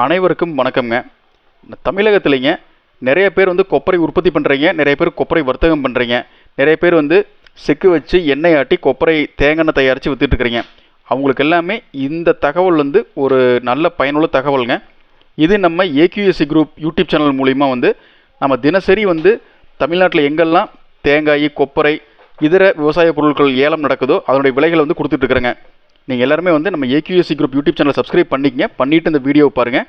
அனைவருக்கும் வணக்கம்ங்க. தமிழகத்துலேங்க நிறைய பேர் வந்து கொப்பரை உற்பத்தி பண்ணுறீங்க நிறைய பேர் கொப்பரை வர்த்தகம் பண்ணுறீங்க நிறைய பேர் வந்து செக்கு வச்சு எண்ணெய் ஆட்டி கொப்பரை தேங்காய் தயாரித்து வித்துட்டுருக்கிறீங்க அவங்களுக்கு எல்லாமே இந்த தகவல் வந்து ஒரு நல்ல பயனுள்ள தகவலுங்க. இது நம்ம ஏக்யூஎஸ்சி குரூப் யூடியூப் சேனல் மூலிமா வந்து நம்ம தினசரி வந்து தமிழ்நாட்டில் எங்கெல்லாம் தேங்காய் கொப்பரை இதர விவசாய பொருட்கள் ஏலம் நடக்குதோ அதனுடைய விலைகளை வந்து கொடுத்துட்ருக்குறேங்க நீங்கள் எல்லாருமே வந்து நம்ம AQSC group YouTube channel subscribe பண்ணிக்கங்க. பண்ணிவிட்டு இந்த வீடியோவை பாருங்கள்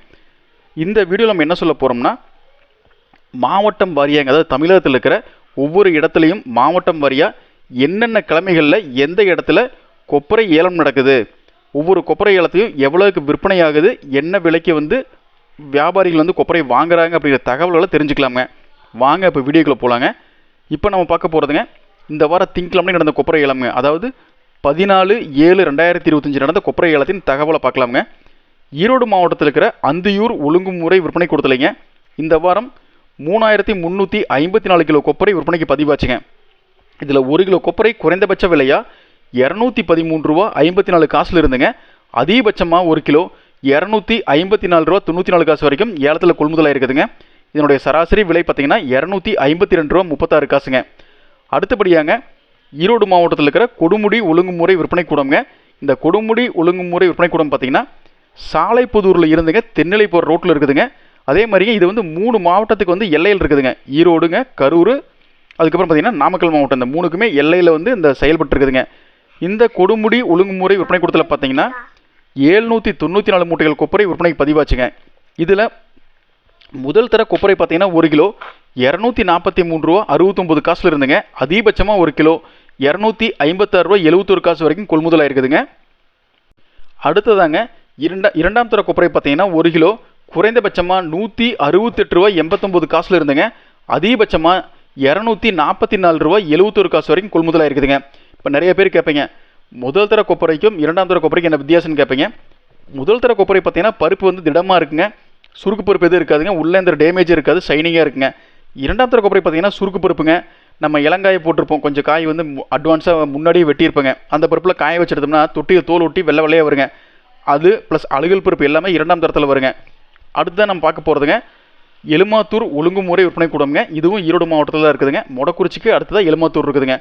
இந்த வீடியோவில் நம்ம என்ன சொல்ல போகிறோம்னா மாவட்டம் வாரியாங்க அதாவது தமிழகத்தில் இருக்கிற ஒவ்வொரு இடத்துலையும் மாவட்டம் வாரியாக என்னென்ன கிழமைகளில் எந்த இடத்துல கொப்பரை ஏலம் நடக்குது ஒவ்வொரு கொப்பரை ஏலத்தையும் எவ்வளோக்கு விற்பனை ஆகுது என்ன விலைக்கு வந்து வியாபாரிகள் வந்து கொப்பரை வாங்குறாங்க அப்படிங்கிற தகவல்களை தெரிஞ்சுக்கலாங்க. வாங்க இப்போ வீடியோக்குள்ளே போகலாங்க இப்போ நம்ம பார்க்க போகிறதுங்க இந்த வாரம் திங்கக்கிழமை நடந்த கொப்பரை ஏலம்ங்க. அதாவது பதினாலு ஏழு ரெண்டாயிரத்தி இருபத்தஞ்சி நடந்த கொப்பரை ஏலத்தின் தகவலை பார்க்கலாமுங்க. ஈரோடு மாவட்டத்தில் இருக்கிற அந்தியூர் ஒழுங்குமுறை விற்பனை கொடுத்தலைங்க. இந்த வாரம் மூணாயிரத்தி முந்நூற்றி ஐம்பத்தி நாலு கிலோ கொப்பரை விற்பனைக்கு பதிவாச்சுங்க. இதில் ஒரு கிலோ கொப்பரை குறைந்தபட்ச விலையாக இரநூத்தி பதிமூணு ரூபா ஐம்பத்தி நாலு காசில் இருந்துங்க. அதிகபட்சமாக ஒரு கிலோ இரநூத்தி ஐம்பத்தி நாலு ரூபா தொண்ணூற்றி நாலு காசு வரைக்கும் ஏலத்தில் கொள்முதலாக இருக்குதுங்க இதனுடைய சராசரி விலை பார்த்தீங்கன்னா இரநூத்தி ஐம்பத்தி ரெண்டு ரூபா முப்பத்தாறு காசுங்க. அடுத்தபடியாங்க ஈரோடு மாவட்டத்தில் இருக்கிற கொடுமுடி ஒழுங்குமுறை விற்பனை கூடம்ங்க. இந்த கொடுமுடி ஒழுங்குமுறை விற்பனை கூடம் பார்த்தீங்கன்னா சாலைப்புதூரில் இருந்துங்க தென்னிலை போகிற ரோட்டில் இருக்குதுங்க. அதே மாதிரிங்க இது வந்து மூணு மாவட்டத்துக்கு வந்து எல்லையில் இருக்குதுங்க. ஈரோடுங்க கரூர் அதுக்கப்புறம் பார்த்தீங்கன்னா நாமக்கல் மாவட்டம். இந்த மூணுக்குமே எல்லையில் வந்து இந்த செயல்பட்டுருக்குதுங்க. இந்த கொடுமுடி ஒழுங்குமுறை விற்பனை கூடத்தில் பார்த்தீங்கன்னா ஏழ்நூற்றி தொண்ணூற்றி நாலு மூட்டைகள் கொப்பரை விற்பனைக்கு பதிவாச்சுங்க. இதில் முதல் தர கொப்பரை பார்த்தீங்கன்னா ஒரு கிலோ இரநூத்தி நாற்பத்தி மூணு ரூபா அறுபத்தொம்பது காசில் இருந்துங்க. அதிகபட்சமாக ஒரு கிலோ இரநூத்தி ஐம்பத்தாறு ரூபா எழுபத்தொரு காசு வரைக்கும் கொள்முதல் ஆயிருக்குதுங்க. அடுத்ததாங்க இரண்டா இரண்டாம் தர கொப்பரை பார்த்தீங்கன்னா ஒரு கிலோ குறைந்தபட்சமாக நூற்றி அறுபத்தெட்டு ரூபா எண்பத்தொம்போது காசில் இருந்துங்க. அதிகபட்சமாக இரநூத்தி நாற்பத்தி நாலு ரூபா எழுபத்தொரு காசு வரைக்கும் கொள்முதலாக இருக்குதுங்க இப்போ நிறைய பேர் கேட்பீங்க முதல் தர கொப்பரைக்கும் இரண்டாம் தர கொப்பரைக்கும் என்ன வித்தியாசம்னு கேட்பீங்க? முதல் தர கொப்பரை பார்த்தீங்கன்னா பருப்பு வந்து திடமாக இருக்குங்க. சுருக்கு பருப்பு எதுவும் இருக்காதுங்க. உள்ளே இந்த டேமேஜ் இருக்காது. ஷைனிங்காக இருக்குங்க. இரண்டாம் தர கொப்பரை பார்த்தீங்கன்னா சுருக்கு பருப்புங்க. நம்ம இலங்காயை போட்டிருப்போம். கொஞ்சம் காய் வந்து அட்வான்ஸாக முன்னாடியே வெட்டியிருப்போங்க. அந்த பருப்பில் காய வச்சுருந்தோம்னா தொட்டியை தோல் ஒட்டி வெள்ளை வெள்ளையாக வருங்க. அது ப்ளஸ் அழுகல் பருப்பு எல்லாமே இரண்டாம் தரத்தில் வருங்க. அடுத்ததான் நம்ம பார்க்க போகிறதுங்க எலுமாத்தூர் ஒழுங்குமுறை விற்பனை கூடம்ங்க. இதுவும் ஈரோடு மாவட்டத்தில் தான் இருக்குதுங்க. மொடக்குறிச்சிக்கு அடுத்ததாக எலுமாத்தூர் இருக்குதுங்க.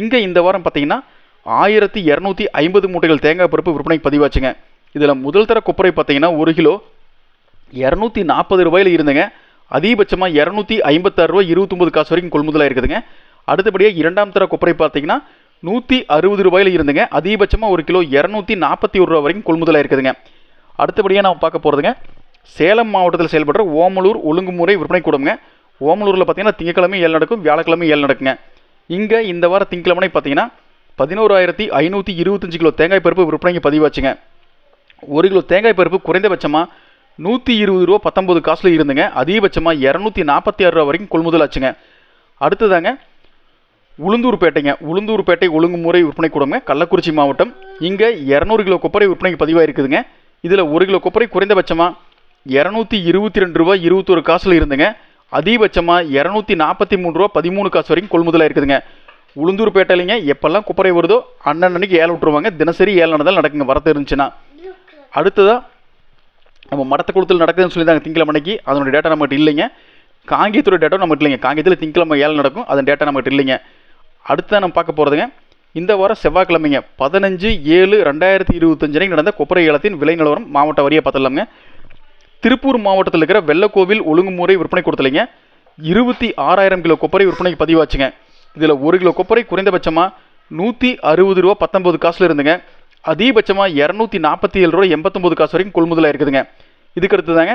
இங்கே இந்த வாரம் பார்த்தீங்கன்னா ஆயிரத்தி இரநூத்தி ஐம்பது மூட்டைகள் தேங்காய் பருப்பு விற்பனைக்கு பதிவாச்சுங்க. இதில் முதல் தர கொப்பரை பார்த்தீங்கன்னா ஒரு கிலோ இரநூத்தி நாற்பது ரூபாயில் இருந்துங்க. அதிகபட்சமாக இரநூத்தி ஐம்பத்தாறு ரூபாய் இருபத்தொம்பது காசு வரைக்கும் கொள்முதலாக இருக்குதுங்க. அடுத்தபடியாக இரண்டாம் தர கொப்பரை பார்த்தீங்கன்னா நூற்றி அறுபது ரூபாயில் இருந்துங்க. அதிகபட்சமாக ஒரு கிலோ இரநூத்தி நாற்பத்தி ஒரு ரூபா வரைக்கும் கொள்முதலாக இருக்குதுங்க. அடுத்தபடியாக நம்ம பார்க்க போகிறதுங்க சேலம் மாவட்டத்தில் செயல்படுற ஓமலூர் ஒழுங்குமுறை விற்பனை கூடம்ங்க. ஓமலூரில் பார்த்தீங்கன்னா திங்கக்கிழமை ஏழு நடக்கும் வியாழக்கிழமை ஏழு நடக்குங்க. இங்கே இந்த வார திங்கக்கிழமை பார்த்தீங்கன்னா பதினோராயிரத்தி ஐநூற்றி இருபத்தஞ்சு கிலோ தேங்காய் பருப்பு விற்பனைக்கு பதிவாச்சுங்க. ஒரு கிலோ தேங்காய் பருப்பு குறைந்தபட்சமாக நூற்றி இருபது ரூபா பத்தொம்பது காசில் இருந்துங்க. அதிகபட்சமாக இரநூத்தி நாற்பத்தி ஆறு ரூபா வரைக்கும் கொள்முதல் ஆச்சுங்க. அடுத்ததாங்க உளுந்தூர்பேட்டைங்க. உளுந்தூர்பேட்டை ஒழுங்குமுறை விற்பனை கூடங்க கள்ளக்குறிச்சி மாவட்டம். இங்கே இரநூறு கிலோ கொப்பரை விற்பனைக்கு பதிவாயிருக்குதுங்க. இதில் ஒரு கிலோ கொப்பரை குறைந்தபட்சமாக இரநூத்தி இருபத்தி ரெண்டு ரூபா இருபத்தொரு காசில் இருந்துங்க. அதிகபட்சமாக இரநூத்தி நாற்பத்தி மூணு ரூபா பதிமூணு காசு வரைக்கும் கொள்முதலாக இருக்குதுங்க உளுந்தூர்பேட்டையிலைங்க எப்போல்லாம் குப்பரை வருதோ அண்ணன் அன்னைக்கு ஏழை விட்டுருவாங்க. தினசரி ஏழு நடந்தால் நடக்குங்க. வரத்து இருந்துச்சுன்னா அடுத்ததாக நம்ம மடத்த நடக்குதுன்னு நடக்குதுன்னு சொல்லியிருந்தாங்க திங்கிழமை அன்னைக்கு. அதனுடைய டேட்டா நம்மகிட்ட இல்லைங்க. காங்கேயத்தோட டேட்டா நம்மகிட்ட இல்லைங்க. காங்கேயத்தில் திங்கிழமை ஏழு நடக்கும். அதன் டேட்டா நம்மகிட்ட இல்லைங்க. அடுத்த நம்ம பார்க்க போகிறதுங்க இந்த வாரம் செவ்வாய்க்கிழமைங்க. பதினஞ்சு ஏழு ரெண்டாயிரத்தி இருபத்தஞ்சு நடந்த கொப்பரை ஏலத்தின் விலை நிலவரம் மாவட்ட வரியை பார்த்துடலாமுங்க. திருப்பூர் மாவட்டத்தில் இருக்கிற வெள்ளக்கோவில் ஒழுங்குமுறை விற்பனை கொடுத்தலைங்க. இருபத்தி ஆறாயிரம் கிலோ கொப்பரை விற்பனைக்கு பதிவாச்சுங்க. இதில் ஒரு கிலோ கொப்பரை குறைந்தபட்சமாக நூற்றி அறுபது ரூபா பத்தொம்பது காசில் இருந்துங்க. அதிகபட்சமாக இரநூத்தி நாற்பத்தி ஏழு ரூபா எண்பத்தொம்பது காசு வரைக்கும் கொள்முதலாக இருக்குதுங்க இதுக்கு தாங்க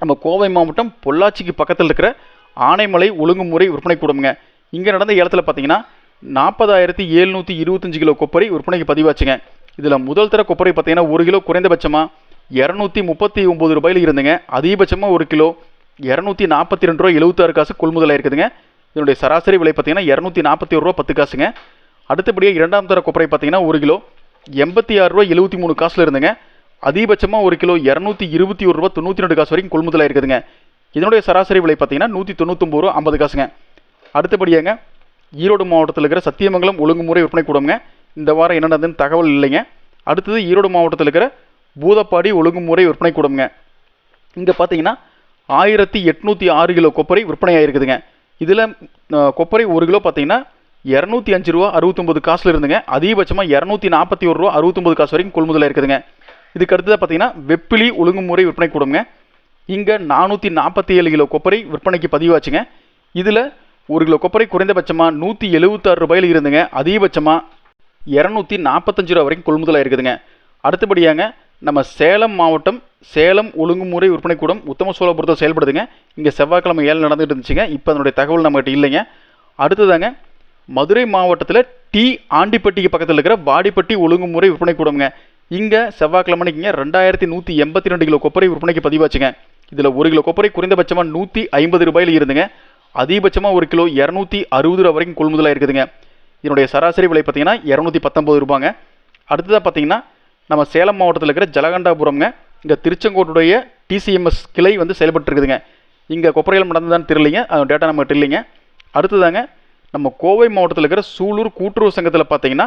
நம்ம கோவை மாவட்டம் பொள்ளாச்சிக்கு பக்கத்தில் இருக்கிற ஆனைமலை ஒழுங்குமுறை விற்பனை கூடமுங்க. இங்கே நடந்த ஏலத்தில் பார்த்தீங்கன்னா நாற்பதாயிரத்தி எழுநூற்றி இருபத்தஞ்சு கிலோ கொப்பரை விற்பனைக்கு பதிவாச்சுங்க. இதில் முதல் தர கொப்பரை பார்த்தீங்கன்னா ஒரு கிலோ குறைந்தபட்சமாக இரநூத்தி முப்பத்தி ஒம்பது ரூபாயில் இருந்துங்க. அதிகபட்சமாக ஒரு கிலோ இரநூத்தி நாற்பத்தி ரெண்டு ரூபா எழுபத்தாறு காசு கொள்முதலாக இருக்குதுங்க இதனுடைய சராசரி விலை பார்த்தீங்கன்னா இரநூத்தி நாற்பத்தி ஒரு ரூபா பத்து காசுங்க. அடுத்தபடியாக இரண்டாம் தர கொப்பரை பார்த்தீங்கன்னா ஒரு கிலோ எண்பத்தி ஆறு ரூபா எழுபத்தி மூணு காசில் இருந்துங்க. அதிகபட்சமாக ஒரு கிலோ இரநூத்தி இருபத்தி ஒரு ரூபா தொண்ணூற்றி ரெண்டு காசு வரைக்கும் கொள்முதலாக இருக்குதுங்க. இதனுடைய சராசரி விலை பார்த்தீங்கன்னா நூற்றி தொண்ணூத்தொம்பது ரூபா ஐம்பது காசுங்க. அடுத்தபடியாங்க ஈரோடு மாவட்டத்தில் இருக்கிற சத்தியமங்கலம் ஒழுங்குமுறை விற்பனை கூடங்க இந்த வாரம் என்ன நடந்ததுன்னு தகவல் இல்லைங்க. அடுத்தது ஈரோடு மாவட்டத்தில் இருக்கிற பூதப்பாடி ஒழுங்குமுறை விற்பனை கூடங்க இங்கே பார்த்தீங்கன்னா ஆயிரத்தி எட்நூற்றி ஆறு கிலோ கொப்பரை விற்பனை ஆகிருக்குதுங்க இதில் கொப்பரை ஒரு கிலோ பார்த்தீங்கன்னா இரநூத்தி அஞ்சு ரூபா அறுபத்தொம்பது காசில் இருந்துங்க. அதிகபட்சமாக இரநூத்தி நாற்பத்தி ஒரு ரூபா அறுபத்தொம்பது காசு வரைக்கும் கொள்முதலாக இருக்குதுங்க. இதுக்கு அடுத்ததாக பார்த்தீங்கன்னா வெப்பிலி ஒழுங்குமுறை விற்பனை கூடங்க இங்கே நானூற்றி நாற்பத்தி ஏழு கிலோ கொப்பரை விற்பனைக்கு பதிவாச்சுங்க. இதில் ஒரு கிலோ கொப்பரை குறைந்தபட்சமாக நூற்றி எழுபத்தாறு ரூபாயில் இருந்துங்க. அதிகபட்சமாக இரநூத்தி நாற்பத்தஞ்சு ரூபா வரைக்கும் கொள்முதலாக இருக்குதுங்க. அடுத்தபடியாங்க நம்ம சேலம் மாவட்டம் சேலம் ஒழுங்குமுறை விற்பனை கூடம் உத்தம சோழபுரத்தில் செயல்படுதுங்க. இங்கே செவ்வாய்க்கிழமை ஏழு நடந்துகிட்டு இருந்துச்சுங்க. இப்போ அதனுடைய தகவல் நம்மகிட்ட இல்லைங்க. அடுத்ததாங்க மதுரை மாவட்டத்தில் டி ஆண்டிப்பட்டிக்கு பக்கத்தில் இருக்கிற வாடிப்பட்டி ஒழுங்குமுறை விற்பனை கூடம்ங்க. இங்கே செவ்வாய்க்கிழமைக்குங்க ரெண்டாயிரத்தி நூற்றி எண்பத்தி ரெண்டு கிலோ கொப்பரை விற்பனைக்கு பதிவாச்சுங்க. இதில் ஒரு கிலோ கொப்பரை குறைந்தபட்சமாக நூற்றி ஐம்பது ரூபாயில் இருந்துங்க. அதிகபட்சமாக ஒரு கிலோ இரநூத்தி அறுபது ரூபா வரைக்கும் கொள்முதலாக இருக்குதுங்க. இதனுடைய சராசரி விலை பார்த்தீங்கன்னா இரநூத்தி பத்தொம்பது ரூபாங்க. அடுத்ததாக பார்த்தீங்கன்னா நம்ம சேலம் மாவட்டத்தில் இருக்கிற ஜலகண்டாபுரம்ங்க. இங்கே திருச்செங்கோட்டுடைய டிசிஎம்எஸ் கிளை வந்து செயல்பட்டு இருக்குதுங்க இங்கே கொப்பரையில் நடந்ததான்னு தெரியலைங்க. அது டேட்டா நம்மகிட்ட இல்லைங்க. அடுத்ததாங்க நம்ம கோவை மாவட்டத்தில் இருக்கிற சூலூர் கூட்டுறவு சங்கத்தில் பார்த்தீங்கன்னா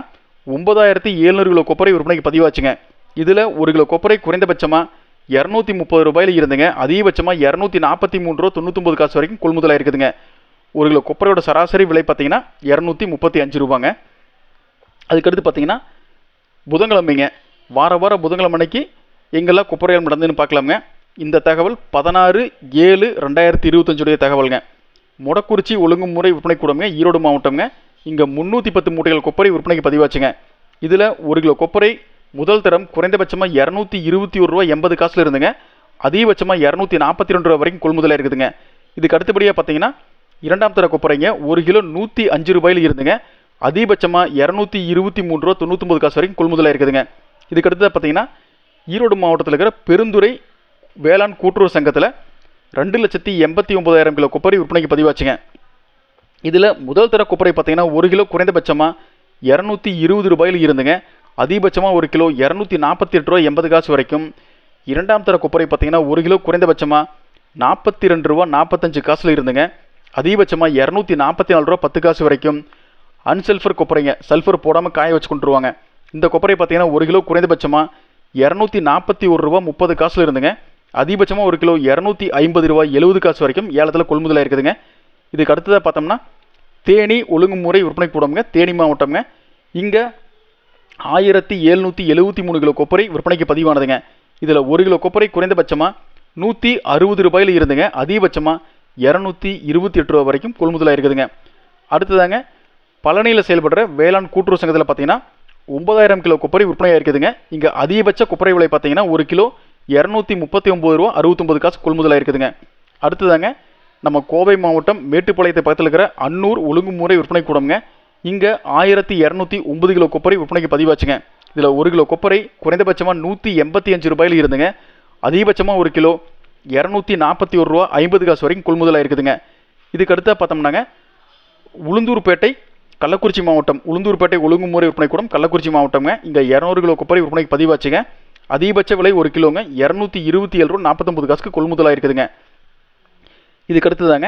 ஒன்பதாயிரத்தி எழுநூறு கிலோ கொப்பரை விற்பனைக்கு பதிவாச்சுங்க. இதில் ஒரு கிலோ கொப்பரை குறைந்தபட்சமாக இரநூத்தி முப்பது ரூபாயில் இருந்துங்க. அதிகபட்சமாக இரநூத்தி நாற்பத்தி மூணு ரூபா தொண்ணூத்தொம்பது காசு வரைக்கும் கொள்முதலாக இருக்குதுங்க ஒரு கிலோ கொப்பரையோட சராசரி விலை பார்த்தீங்கன்னா இரநூத்தி முப்பத்தி அஞ்சு ரூபாங்க. அதுக்கடுத்து பார்த்தீங்கன்னா புதன்கிழமைங்க. வார வார புதன்கிழமை அன்னைக்கு எங்கெல்லாம் குப்பரைகள் நடந்துன்னு பார்க்கலாங்க இந்த தகவல் பதினாறு ஏழு ரெண்டாயிரத்தி இருபத்தஞ்சுடைய தகவலுங்க. மொடக்குறிச்சி ஒழுங்குமுறை விற்பனை கூடங்க ஈரோடு மாவட்டம்ங்க. இங்கே முந்நூற்றி பத்து மூட்டைகள் கொப்பரை விற்பனைக்கு பதிவாச்சுங்க. இதில் ஒரு கிலோ கொப்பரை முதல் தரம் குறைந்தபட்சமாக இரநூத்தி இருபத்தி ஒரு ரூபா எண்பது காசில் இருந்துங்க. அதிகபட்சமாக இரநூத்தி நாற்பத்தி ரெண்டு ரூபா வரைக்கும் கொள்முதலாக இருக்குதுங்க. இதுக்கு அடுத்தபடியாக பார்த்தீங்கன்னா இரண்டாம் தர கொப்பரைங்க ஒரு கிலோ நூற்றி அஞ்சு ரூபாயில் இருந்துங்க. அதிகபட்சமாக இரநூத்தி இருபத்தி மூணு ரூபா தொண்ணூத்தொம்பது காசு வரைக்கும் கொள்முதலாக இருக்குதுங்க. இதுக்கு அடுத்தது பார்த்தீங்கன்னா ஈரோடு மாவட்டத்தில் இருக்கிற பெருந்துறை வேளாண் கூட்டுறவு சங்கத்தில் ரெண்டு லட்சத்தி எண்பத்தி ஒம்பதாயிரம் கிலோ கொப்பரை விற்பனைக்கு பதிவாச்சுங்க. இதில் முதல் தர கொப்பரை பார்த்தீங்கன்னா ஒரு கிலோ குறைந்தபட்சமாக இரநூத்தி இருபது ரூபாயில் இருந்துங்க. அதிகபட்சமாக ஒரு கிலோ இரநூத்தி நாற்பத்தி எட்டு ரூபா எண்பது காசு வரைக்கும். இரண்டாம் தர கொப்பரை பார்த்தீங்கன்னா ஒரு கிலோ குறைந்தபட்சமாக நாற்பத்தி ரெண்டு ரூபா நாற்பத்தஞ்சு காசில் இருந்துங்க. அதிகபட்சமாக இரநூத்தி நாற்பத்தி நாலு ரூபா பத்து காசு வரைக்கும். அன்சல்ஃபர் கொப்பரைங்க சல்ஃபர் போடாமல் காய வச்சு கொண்டுருவாங்க. இந்த கொப்பரை பார்த்தீங்கன்னா ஒரு கிலோ குறைந்தபட்சமாக இரநூத்தி நாற்பத்தி ஒரு ரூபா முப்பது காசில் இருந்துங்க. அதிகபட்சமாக ஒரு கிலோ இரநூத்தி ஐம்பது ரூபாய் எழுபது காசு வரைக்கும் ஏலத்தில் கொள்முதலாக இருக்குதுங்க இதுக்கு அடுத்ததாக பார்த்தோம்னா தேனி ஒழுங்குமுறை விற்பனை கூடம்ங்க தேனி மாவட்டம்ங்க இங்கே ஆயிரத்தி எழுநூற்றி எழுபத்தி மூணு கிலோ கொப்பரை விற்பனைக்கு பதிவானதுங்க. இதில் ஒரு கிலோ கொப்பரை குறைந்தபட்சமாக நூற்றி அறுபது ரூபாயில் இருந்துங்க. அதிகபட்சமாக இரநூத்தி இருபத்தி எட்டு ரூபா வரைக்கும் கொள்முதலாக இருக்குதுங்க அடுத்ததாங்க பழனியில் செயல்படுற வேளாண் கூட்டுறவு சங்கத்தில் பார்த்தீங்கன்னா ஒன்பதாயிரம் கிலோ கொப்பரை விற்பனையாக இருக்குதுங்க இங்கே அதிகபட்ச கொப்பரை விலை பார்த்தீங்கன்னா ஒரு கிலோ இரநூத்தி முப்பத்தி ஒம்பது ரூபா அறுபத்தொம்பது காசு கொள்முதலாக இருக்குதுங்க. அடுத்ததாங்க நம்ம கோவை மாவட்டம் மேட்டுப்பாளையத்தை பக்கத்தில் இருக்கிற அன்னூர் ஒழுங்குமுறை விற்பனை கூடம்ங்க. இங்கே ஆயிரத்தி இரநூத்தி ஒன்பது கிலோ கொப்பரை விற்பனைக்கு பதிவாச்சுங்க. இதில் ஒரு கிலோ கொப்பரை குறைந்தபட்சமாக நூற்றி எண்பத்தி அஞ்சு ரூபாயில் இருந்துங்க. அதிகபட்சமாக ஒரு கிலோ இரநூத்தி நாற்பத்தி ஒரு ரூபா ஐம்பது காசு வரைக்கும் கொள்முதலாக இருக்குதுங்க. இதுக்கு அடுத்தா பார்த்தோம்னாங்க உளுந்தூர்பேட்டை கள்ளக்குறிச்சி மாவட்டம். உளுந்தூர்பேட்டை ஒழுங்குமுறை விற்பனை கூடம் கள்ளக்குறிச்சி மாவட்டம்ங்க. இங்கே இரநூறு கிலோ கொப்பரை விற்பனைக்கு பதிவாச்சுங்க. அதிகபட்ச விலை ஒரு கிலோங்க. இரநூத்தி இருபத்தி ஏழு ரூபா நாற்பத்தொம்பது காசுக்கு கொள்முதலாக இருக்குதுங்க இதுக்கு அடுத்ததாங்க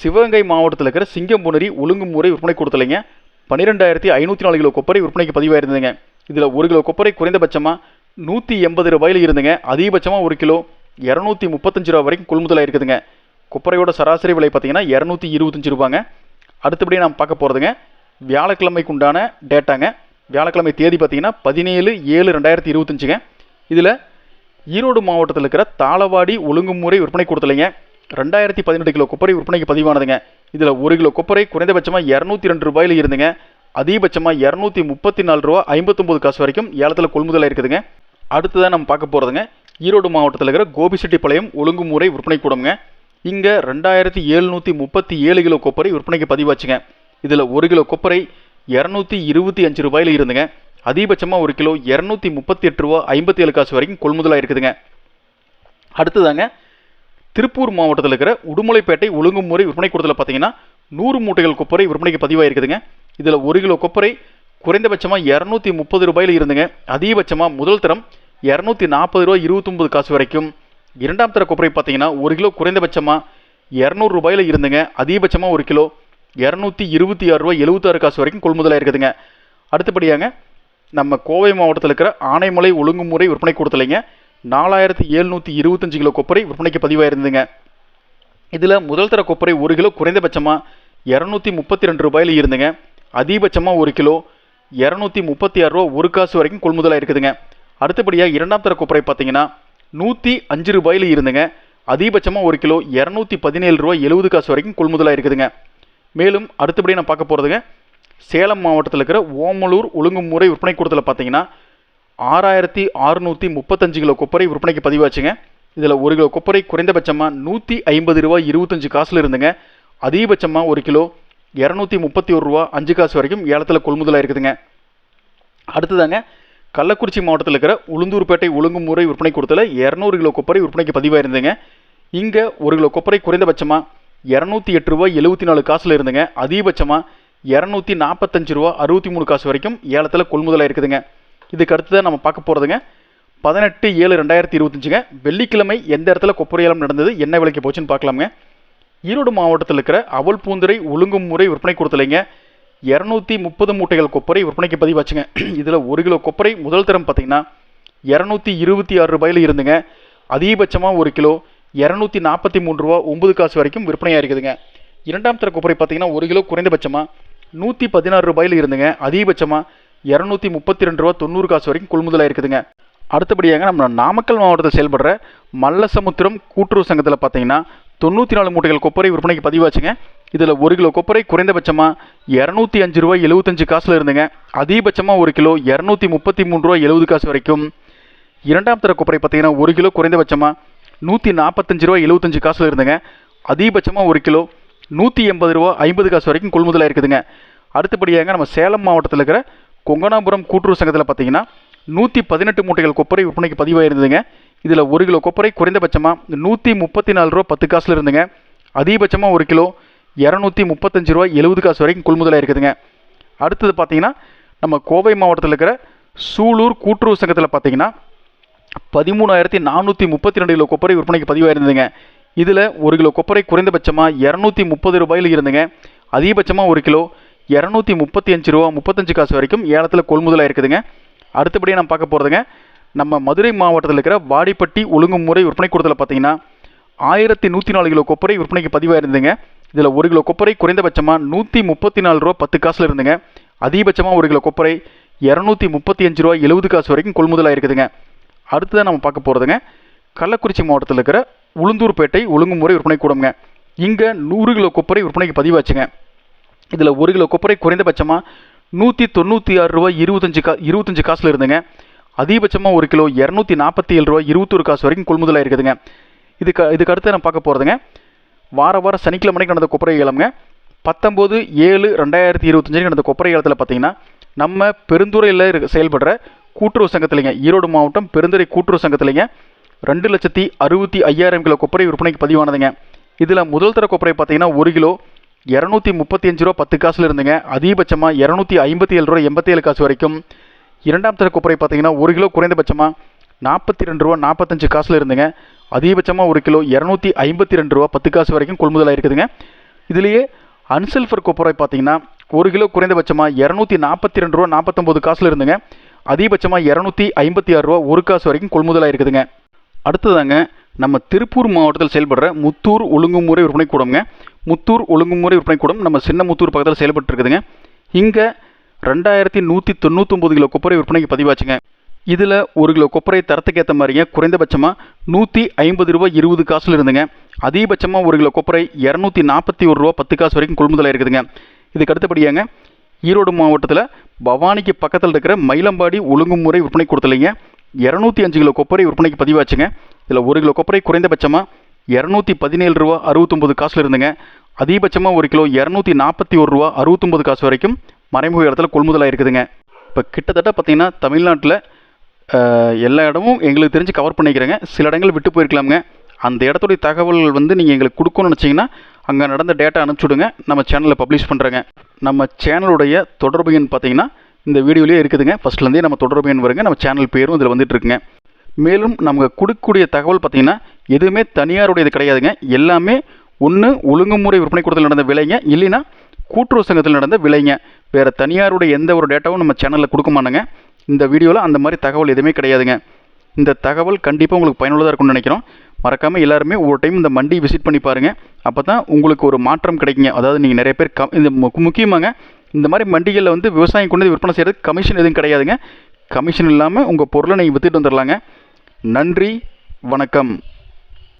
சிவகங்கை மாவட்டத்தில் இருக்கிற சிங்கம்புணரி ஒழுங்குமுறை விற்பனை கொடுத்தலைங்க பன்னிரெண்டாயிரத்தி ஐநூற்றி நாலு கிலோ கொப்பரை விற்பனைக்கு பதிவாயிருந்ததுங்க. இதில் ஒரு கிலோ கொப்பரை குறைந்தபட்சமாக நூற்றி எண்பது ரூபாயில் இருந்துங்க. அதிகபட்சமாக ஒரு கிலோ இரநூத்தி முப்பத்தஞ்சு ரூபா வரைக்கும் கொள்முதலாக இருக்குதுங்க கொப்பரையோட சராசரி விலை பார்த்தீங்கன்னா இரநூத்தி இருபத்தஞ்சு ரூபாங்க. அடுத்தபடி நாம் பார்க்க போகிறதுங்க வியாழக்கிழமைக்கு உண்டான டேட்டாங்க. வியாழக்கிழமை தேதி பார்த்தீங்கன்னா பதினேழு ஏழு ரெண்டாயிரத்தி இருபத்தஞ்சுங்க. இதில் ஈரோடு மாவட்டத்தில் இருக்கிற தாளவாடி ஒழுங்குமுறை விற்பனை கொடுத்தலைங்க ரெண்டாயிரத்தி பதினெட்டு கிலோ கொப்பரை விற்பனைக்கு பதிவானதுங்க. இதில் ஒரு கிலோ கொப்பரை குறைந்தபட்சமாக இரநூத்தி ரெண்டு ரூபாயில் இருந்துங்க. அதிகபட்சமாக இரநூத்தி முப்பத்தி நாலு ரூபா ஐம்பத்தொம்போது காசு வரைக்கும் ஏலத்தில் கொள்முதலாக இருக்குதுங்க அடுத்ததாக நம்ம பார்க்க போகிறதுங்க ஈரோடு மாவட்டத்தில் இருக்கிற கோபிசெட்டிப்பாளையம் ஒழுங்குமுறை விற்பனை கூடம்ங்க. இங்கே ரெண்டாயிரத்தி எழுநூற்றி முப்பத்தி ஏழு கிலோ கொப்பரை விற்பனைக்கு பதிவாச்சுங்க. இதில் ஒரு கிலோ கொப்பரை இரநூத்தி இருபத்தி அஞ்சு ரூபாயில் இருந்துங்க. அதிகபட்சமாக ஒரு கிலோ இரநூத்தி முப்பத்தி எட்டு ரூபா ஐம்பத்தி ஏழு காசு வரைக்கும் கொள்முதலாக இருக்குதுங்க. அடுத்ததாங்க திருப்பூர் மாவட்டத்தில் இருக்கிற உடுமலைப்பேட்டை ஒழுங்குமுறை விற்பனை கூடத்தில் பார்த்தீங்கன்னா நூறு மூட்டைகள் கொப்பரை விற்பனைக்கு பதிவாயிருக்குதுங்க இதில் ஒரு கிலோ கொப்பரை குறைந்தபட்சமாக இரநூத்தி முப்பது ரூபாயில் இருந்துங்க. அதிகபட்சமாக முதல் தரம் இரநூத்தி நாற்பது ரூபா இருபத்தொம்பது காசு வரைக்கும். இரண்டாம் தர கொப்பரை பார்த்தீங்கன்னா ஒரு கிலோ குறைந்தபட்சமாக இரநூறு ரூபாயில் இருந்துங்க. அதிகபட்சமாக ஒரு கிலோ இரநூத்தி இருபத்தி ஆறு ரூபா எழுபத்தாறு காசு வரைக்கும் கொள்முதலாக இருக்குதுங்க. அடுத்தபடியாங்க நம்ம கோவை மாவட்டத்தில் இருக்கிற ஆனைமலை ஒழுங்குமுறை விற்பனை கூடத்துலைங்க நாலாயிரத்தி எழுநூற்றி இருபத்தஞ்சு கிலோ கொப்பரை விற்பனைக்கு பதிவாயிருந்துங்க இதில் முதல் தர கொப்பரை ஒரு கிலோ குறைந்தபட்சமாக இரநூத்தி முப்பத்தி ரெண்டு ரூபாயில் இருந்துங்க அதிகபட்சமாக ஒரு கிலோ இரநூத்தி முப்பத்தி ஆறு ரூபா ஒரு காசு வரைக்கும் கொள்முதலாக இருக்குதுங்க. அடுத்தபடியாக இரண்டாம் தர கொப்பரை பார்த்தீங்கன்னா நூற்றி அஞ்சு ரூபாயில் இருந்துங்க அதிகபட்சமாக ஒரு கிலோ இரநூத்தி பதினேழு ரூபா எழுபது காசு வரைக்கும் கொள்முதலாக இருக்குதுங்க. மேலும் அடுத்தபடியாக நான் பார்க்க போகிறதுங்க. சேலம் மாவட்டத்தில் இருக்கிற ஓமலூர் ஒழுங்குமுறை விற்பனை கூடத்தில் பார்த்தீங்கன்னா ஆறாயிரத்தி அறுநூற்றி முப்பத்தஞ்சு கிலோ கொப்பரை விற்பனைக்கு பதிவாச்சுங்க. இதில் ஒரு கிலோ கொப்பரை குறைந்தபட்சமாக நூற்றி ஐம்பது ரூபா இருபத்தஞ்சு காசில் இருந்துங்க. அதிகபட்சமாக ஒரு கிலோ இரநூத்தி முப்பத்தி ஒரு ரூபா அஞ்சு காசு வரைக்கும் ஏலத்தில் கொள்முதலாக இருக்குதுங்க அடுத்ததாங்க கள்ளக்குறிச்சி மாவட்டத்தில் இருக்கிற உளுந்தூர்பேட்டை ஒழுங்குமுறை விற்பனை கூடத்தில் இரநூறு கிலோ கொப்பரை விற்பனைக்கு பதிவாக இருந்துங்க இங்கே ஒரு கிலோ கொப்பரை குறைந்தபட்சமாக இரநூத்தி எட்டு ரூபா எழுபத்தி நாலு காசில் இருந்துங்க. அதிகபட்சமாக இரநூத்தி நாற்பத்தஞ்சு ரூபா அறுபத்தி மூணு காசு வரைக்கும் ஏலத்தில் கொள்முதலாக இருக்குதுங்க. இதுக்கு அடுத்ததான் நம்ம பார்க்க போகிறதுங்க பதினெட்டு ஏழு ரெண்டாயிரத்தி இருபத்தஞ்சுங்க. வெள்ளிக்கிழமை எந்த இடத்துல கொப்பரை ஏலம் நடந்தது என்ன விலைக்கு போச்சுன்னு பார்க்கலாமுங்க. ஈரோடு மாவட்டத்தில் இருக்கிற அவல் பூந்துரை ஒழுங்குமுறை விற்பனை கொடுத்தலைங்க. இரநூத்தி முப்பது மூட்டைகள் கொப்பரை விற்பனைக்கு பதிவாச்சுங்க. இதில் ஒரு கிலோ கொப்பரை முதல் தரம் பார்த்தீங்கன்னா இரநூத்தி இருபத்தி ஆறு ரூபாயில் இருந்துங்க. அதிகபட்சமாக ஒரு கிலோ இரநூத்தி நாற்பத்தி மூணு ரூபா ஒம்பது காசு வரைக்கும் விற்பனையாக இருக்குதுங்க இரண்டாம் தர கொப்பரை பார்த்தீங்கன்னா ஒரு கிலோ குறைந்தபட்சமாக நூற்றி பதினாறு ரூபாயில் இருந்துங்க. அதிகபட்சமாக இரநூத்தி முப்பத்தி ரெண்டு ரூபா தொண்ணூறு காசு வரைக்கும் கொள்முதலாக இருக்குதுங்க அடுத்தபடியாக நம்ம நாமக்கல் மாவட்டத்தில் செயல்படுற மல்லசமுத்திரம் கூட்டுறவு சங்கத்தில் பார்த்தீங்கன்னா தொண்ணூற்றி நாலு மூட்டைகள் கொப்பரை விற்பனைக்கு பதிவாச்சுங்க. இதில் ஒரு கிலோ கொப்பரை குறைந்தபட்சமாக இரநூத்தி அஞ்சு ரூபாய் எழுபத்தஞ்சு காசில் இருந்துங்க. அதிகபட்சமாக ஒரு கிலோ இரநூத்தி முப்பத்தி மூணு ரூபா எழுபது காசு வரைக்கும். இரண்டாம் தர கொப்பரை பார்த்தீங்கன்னா ஒரு கிலோ குறைந்தபட்சமாக நூற்றி நாற்பத்தஞ்சு ரூபா எழுபத்தஞ்சு காசில் இருந்துங்க. அதிகபட்சமாக ஒரு கிலோ நூற்றி எண்பது ரூபா ஐம்பது காசு வரைக்கும் கொள்முதலாக இருக்குதுங்க. அடுத்தபடியாக நம்ம சேலம் மாவட்டத்தில் இருக்கிற கொங்கனாபுரம் கூட்டுறவு சங்கத்தில் பார்த்தீங்கன்னா நூற்றி பதினெட்டு மூட்டைகள் கொப்பரை விற்பனைக்கு பதிவாயிருந்ததுங்க. இதில் ஒரு கிலோ கொப்பரை குறைந்தபட்சமாக நூற்றி முப்பத்தி நாலு ரூபா பத்து காசில் இருந்துங்க. அதிகபட்சமாக ஒரு கிலோ இரநூத்தி முப்பத்தஞ்சு ரூபா எழுபது காசு வரைக்கும் கொள்முதலாக இருக்குதுங்க. அடுத்தது பார்த்தீங்கன்னா நம்ம கோவை மாவட்டத்தில் இருக்கிற சூலூர் கூட்டுறவு சங்கத்தில் பார்த்தீங்கன்னா பதிமூணாயிரத்தி நானூற்றி முப்பத்தி ரெண்டு கிலோ கொப்பரை விற்பனைக்கு பதிவாயிருந்ததுங்க. இதில் ஒரு கிலோ கொப்பரை குறைந்தபட்சமாக இரநூத்தி முப்பது ரூபாயில் இருந்துங்க. அதிகபட்சமாக ஒரு கிலோ இரநூத்தி முப்பத்தி அஞ்சு ரூபா முப்பத்தஞ்சு காசு வரைக்கும் ஏலத்தில் கொள்முதலாக இருக்குதுங்க. அடுத்தபடியாக நம்ம பார்க்க போகிறதுங்க நம்ம மதுரை மாவட்டத்தில் இருக்கிற வாடிப்பட்டி ஒழுங்குமுறை விற்பனை கூடத்தில் பார்த்தீங்கன்னா ஆயிரத்தி நூற்றி நாலு கிலோ கொப்பரை விற்பனைக்கு பதிவாக இருந்துங்க. இதில் ஒரு கிலோ கொப்பரை குறைந்தபட்சமாக நூற்றி முப்பத்தி நாலு ரூபா பத்து காசில் இருந்துங்க. அதிகபட்சமாக ஒரு கிலோ கொப்பரை இரநூத்தி முப்பத்தி அஞ்சு ரூபா எழுபது காசு வரைக்கும் கொள்முதலாக இருக்குதுங்க. அடுத்ததான் நம்ம பார்க்க போகிறதுங்க கள்ளக்குறிச்சி மாவட்டத்தில் இருக்கிற உளுந்தூர்பேட்டை ஒழுங்குமுறை விற்பனை கூடங்க இங்கே நூறு கிலோ கொப்பரை விற்பனைக்கு பதிவாச்சுங்க. இதில் ஒரு கிலோ கொப்பரை குறைந்தபட்சமாக நூற்றி தொண்ணூற்றி ஆறு ரூபா இருபத்தஞ்சு கா இருபத்தஞ்சி காசில் இருந்துங்க. அதிகபட்சமாக ஒரு கிலோ இரநூத்தி நாற்பத்தி ஏழு ரூபா இருபத்தொரு காசு வரைக்கும் கொள்முதலாக இருக்குதுங்க இதுக்கு இதுக்கு அடுத்து நான் பார்க்க போகிறதுங்க வார வாரம் சனிக்கிழமைக்கு நடந்த கொப்பரை ஏலம்ங்க. பத்தொம்போது ஏழு ரெண்டாயிரத்தி இருபத்தஞ்சு நடந்த கொப்பரை ஏலத்தில் பார்த்தீங்கன்னா நம்ம பெருந்துறையில் செயல்படுற கூட்டுறவு சங்கத்திலைங்க. ஈரோடு மாவட்டம் பெருந்துறை கூட்டுறவு சங்கத்திலைங்க. ரெண்டு லட்சத்தி அறுபத்தி ஐயாயிரம் கிலோ கொப்பரை விற்பனைக்கு பதிவானதுங்க. இதில் முதல் தர கொப்பரை பார்த்தீங்கன்னா ஒரு கிலோ இரநூத்தி முப்பத்தி அஞ்சு ரூபா பத்து காசில் இருந்துங்க. அதிகபட்சமாக இரநூத்தி ஐம்பத்தி ஏழு ரூபா எண்பத்தி ஏழு காசு வரைக்கும். இரண்டாம் தர கொப்பரை பார்த்தீங்கன்னா ஒரு கிலோ குறைந்தபட்சமாக நாற்பத்தி ரெண்டு ரூபா நாற்பத்தஞ்சு காசில் இருந்துங்க. அதிகபட்சமாக ஒரு கிலோ இரநூத்தி ஐம்பத்தி ரெண்டு ரூபா பத்து காசு வரைக்கும் கொள்முதலாக இருக்குதுங்க இதுலேயே அன்சல்ஃபர் கொப்பரை பார்த்தீங்கன்னா ஒரு கிலோ குறைந்தபட்சமாக இரநூத்தி நாற்பத்தி ரெண்டு ரூபா நாற்பத்தொம்போது காசில் இருந்துங்க. அதிகபட்சமாக இரநூத்தி ஐம்பத்தி ஆறு ரூபா ஒரு காசு வரைக்கும் கொள்முதலாக இருக்குதுங்க அடுத்ததாங்க நம்ம திருப்பூர் மாவட்டத்தில் செயல்படுற முத்தூர் ஒழுங்குமுறை விற்பனை கூடம்ங்க. முத்தூர் ஒழுங்குமுறை விற்பனை கூடம் நம்ம சின்ன முத்தூர் பக்கத்தில் செயல்பட்டுருக்குதுங்க. இங்கே ரெண்டாயிரத்தி நூற்றி தொண்ணூற்றொம்பது கிலோ கொப்பரை விற்பனைக்கு பதிவாச்சுங்க. இதில் ஒரு கிலோ கொப்பரை தரத்துக்கு ஏற்ற மாதிரிங்க குறைந்தபட்சமாக நூற்றி ஐம்பது ரூபா இருபது காசில் இருந்துங்க. அதிகபட்சமாக ஒரு கிலோ கொப்பரை இரநூத்தி நாற்பத்தி ஒரு ரூபா பத்து காசு வரைக்கும் கொள்முதலாக இருக்குதுங்க இதுக்கு அடுத்தபடியாங்க ஈரோடு மாவட்டத்தில் பவானிக்கு பக்கத்தில் இருக்கிற மயிலம்பாடி ஒழுங்குமுறை விற்பனை கொடுத்தலைங்க இரநூத்தி அஞ்சு கிலோ கொப்பரை விற்பனைக்கு பதிவாச்சுங்க. இதில் ஒரு கிலோ கொப்பரை குறைந்தபட்சமாக இரநூத்தி பதினேழு ரூபா அறுபத்தொம்பது காசில் இருந்துங்க. அதிகபட்சமாக ஒரு கிலோ இரநூத்தி நாற்பத்தி ஒரு ரூபா அறுபத்தொம்பது காசு வரைக்கும் மறைமுக இடத்துல கொள்முதலாக இருக்குதுங்க. இப்போ கிட்டத்தட்ட பார்த்திங்கன்னா தமிழ்நாட்டில் எல்லா இடமும் எங்களுக்கு தெரிஞ்சு கவர் பண்ணிக்கிறேங்க. சில இடங்கள் விட்டு போயிருக்கலாமுங்க. அந்த இடத்துடைய தகவல் வந்து நீங்கள் எங்களுக்கு கொடுக்கணும்னு நினச்சிங்கன்னா அங்கே நடந்த டேட்டா அனுப்பிச்சுடுங்க. நம்ம சேனலில் பப்ளிஷ் பண்ணுறேங்க நம்ம சேனலுடைய தொடர்பு எண் பார்த்தீங்கன்னா இந்த வீடியோலேயே இருக்குதுங்க. ஃபஸ்ட்லேருந்தே நம்ம தொடர்பு எண் வருங்க. நம்ம சேனல் பேரும் இதில் வந்துட்டுருக்குங்க மேலும் நமக்கு கொடுக்கக்கூடிய தகவல் பார்த்தீங்கன்னா எதுவுமே தனியாருடையது கிடையாதுங்க. எல்லாமே ஒன்று ஒழுங்குமுறை விற்பனை கூடத்தில் நடந்த விலைங்க. இல்லைன்னா கூட்டுறவு சங்கத்தில் நடந்த விலைங்க. வேறு தனியாருடைய எந்த ஒரு டேட்டாவும் நம்ம சேனலில் கொடுக்க மாட்டோங்க. இந்த வீடியோவில் அந்த மாதிரி தகவல் எதுவுமே கிடையாதுங்க. இந்த தகவல் கண்டிப்பாக உங்களுக்கு பயனுள்ளதாக இருக்கும்னு நினைக்கிறோம். மறக்காமல் எல்லாருமே ஒரு டைம் இந்த மண்டி விசிட் பண்ணி பாருங்கள் அப்போ தான் உங்களுக்கு ஒரு மாற்றம் கிடைக்குங்க. அதாவது நீங்கள் நிறைய பேர் கம் இந்த மு- இந்த மாதிரி மண்டிகளில் வந்து விவசாயம் கொண்டு வந்து விற்பனை செய்கிறது கமிஷன் எதுவும் கிடையாதுங்க. கமிஷன் இல்லாமல் உங்கள் பொருளை நீங்கள் விற்றுட்டு வந்துடலாங்க நன்றி வணக்கம்.